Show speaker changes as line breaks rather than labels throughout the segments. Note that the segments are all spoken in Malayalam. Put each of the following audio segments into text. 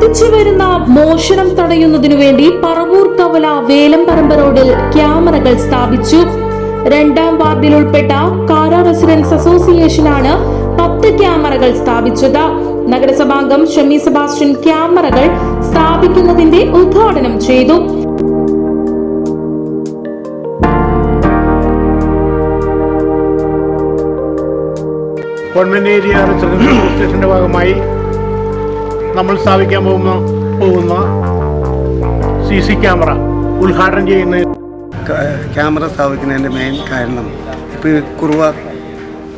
വർദ്ധിച്ചു വരുന്ന മോഷണം തടയുന്നതിനു വേണ്ടി പറവൂർ കവല വേലമ്പറമ്പ് റോഡിൽ ക്യാമറകൾ സ്ഥാപിച്ചു. രണ്ടാം വാർഡിൽ ഉൾപ്പെട്ട കാര റെസിഡൻസ് അസോസിയേഷനാണ് പത്ത് ക്യാമറകൾ സ്ഥാപിച്ചത്. നഗരസഭാംഗം ഷമി സെബാസ്റ്റ്യൻ ക്യാമറകൾ സ്ഥാപിക്കുന്നതിന്റെ ഉദ്ഘാടനം ചെയ്തു.
ഗവൺമെന്റ് ഏരിയ സ്റ്റേഷന്റെ ഭാഗമായി നമ്മൾ സ്ഥാപിക്കാൻ പോകുന്ന പോകുന്ന സി സി ക്യാമറ ഉദ്ഘാടനം ചെയ്യുന്ന
ക്യാമറ സ്ഥാപിക്കുന്നതിന്റെ മെയിൻ കാരണം ഇപ്പോൾ കുറുവ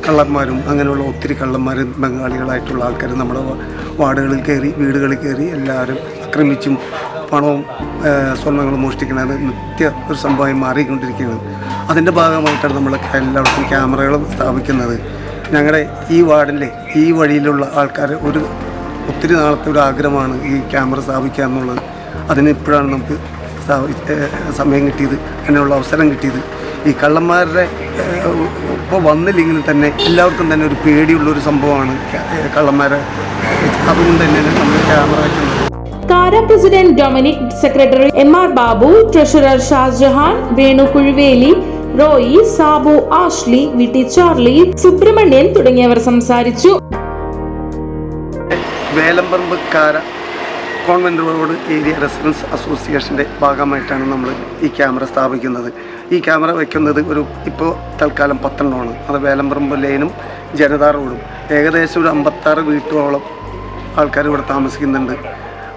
കള്ളന്മാരും അങ്ങനെയുള്ള ഒത്തിരി കള്ളന്മാരും ബംഗാളികളായിട്ടുള്ള ആൾക്കാരും നമ്മുടെ വാർഡുകളിൽ കയറി വീടുകളിൽ കയറി എല്ലാവരും ആക്രമിച്ചും പണവും സ്വർണങ്ങളും മോഷ്ടിക്കുന്നത് നിത്യ ഒരു സംഭവമായി മാറിക്കൊണ്ടിരിക്കുകയാണ്. അതിന്റെ ഭാഗമായിട്ടാണ് നമ്മൾ എല്ലായിടത്തും ക്യാമറകൾ സ്ഥാപിക്കുന്നത്. ഞങ്ങളുടെ ഈ വാർഡിലെ ഈ വഴിയിലുള്ള ആൾക്കാർ ഒരു ഒത്തിരി നാളത്തെ ഒരു ആഗ്രഹമാണ് ഈ ക്യാമറ സ്ഥാപിക്കുക എന്നുള്ളത്. അതിന് ഇപ്പോഴാണ് നമുക്ക് സമയം കിട്ടിയത് അതിനുള്ള അവസരം കിട്ടിയത്. ഈ കള്ളന്മാരുടെ ഇപ്പോൾ വന്നില്ലെങ്കിലും തന്നെ എല്ലാവർക്കും തന്നെ ഒരു പേടിയുള്ളൊരു സംഭവമാണ് കള്ളന്മാരെ അതുകൊണ്ട് തന്നെ നമ്മൾ ക്യാമറ വയ്ക്കുന്നത്
കാര president Dominic secretary M R Babu treasurer Shajahan Venu Kuzhuveli Roy Sabu Ashley V T Charlie Subrahmanyan തുടങ്ങിയവർ സംസാരിച്ചു.
വേലമ്പറമ്പ് കാര കോൺവെന്റ് റോഡ് ഏരിയ റെസിഡൻസ് അസോസിയേഷന്റെ ഭാഗമായിട്ടാണ് നമ്മൾ ഈ ക്യാമറ സ്ഥാപിക്കുന്നത്. ഈ ക്യാമറ വയ്ക്കുന്നത് ഒരു ഇപ്പോൾ തൽക്കാലം പത്തെണ്ണമാണ് അത് വേലമ്പറമ്പ് ലൈനും ജനതാ റോഡും. ഏകദേശം ഒരു അമ്പത്താറ് വീട്ടോളം ആൾക്കാർ ഇവിടെ താമസിക്കുന്നുണ്ട്.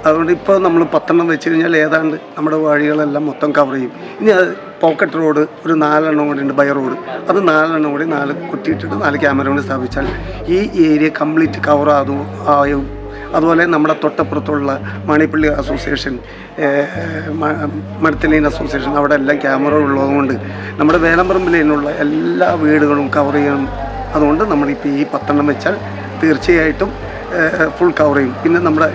അതുകൊണ്ട് ഇപ്പോൾ നമ്മൾ പത്തെണ്ണം വെച്ച് കഴിഞ്ഞാൽ ഏതാണ്ട് നമ്മുടെ വഴികളെല്ലാം മൊത്തം കവർ ചെയ്യും. ഇനി അത് പോക്കറ്റ് റോഡ് ഒരു നാലെണ്ണം കൂടി ഉണ്ട് ബൈ റോഡ് അത് നാലെണ്ണം കൂടി നാല് കുത്തിയിട്ടിട്ട് നാല് ക്യാമറ കൊണ്ട് സ്ഥാപിച്ചാൽ ഈ ഏരിയ കംപ്ലീറ്റ് കവർ ആകും ആയും അതുപോലെ നമ്മുടെ തൊട്ടപ്പുറത്തുള്ള മാണിപ്പള്ളി അസോസിയേഷൻ മരത്തിലൈൻ അസോസിയേഷൻ അവിടെ എല്ലാം ക്യാമറ ഉള്ളതുകൊണ്ട് നമ്മുടെ വേലമ്പറമ്പിലുള്ള എല്ലാ വീടുകളും കവർ ചെയ്യണം അതുകൊണ്ട് നമ്മളിപ്പോൾ ഈ പത്തെണ്ണം വെച്ചാൽ തീർച്ചയായിട്ടും ഫുൾ കവർ ചെയ്യും. പിന്നെ നമ്മുടെ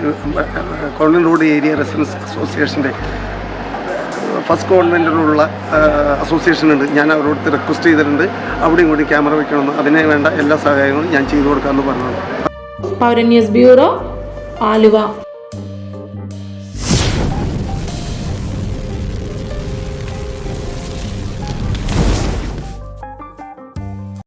കോളനി റോഡ് ഏരിയ റെസിഡൻസ് അസോസിയേഷന്റെ ഫസ്റ്റ് കോൺവെന്റിലുള്ള അസോസിയേഷൻ ഉണ്ട്. ഞാൻ അവരോട് റിക്വസ്റ്റ് ചെയ്തിട്ടുണ്ട്. അവിടെയും കൂടി ക്യാമറ വെക്കണമെന്ന്. അതിനെ വേണ്ട എല്ലാ സഹായങ്ങളും ഞാൻ ചെയ്തു കൊടുക്കാമെന്ന് പറഞ്ഞു
പൗരൻ ന്യൂസ് ബ്യൂറോ ആലുവ.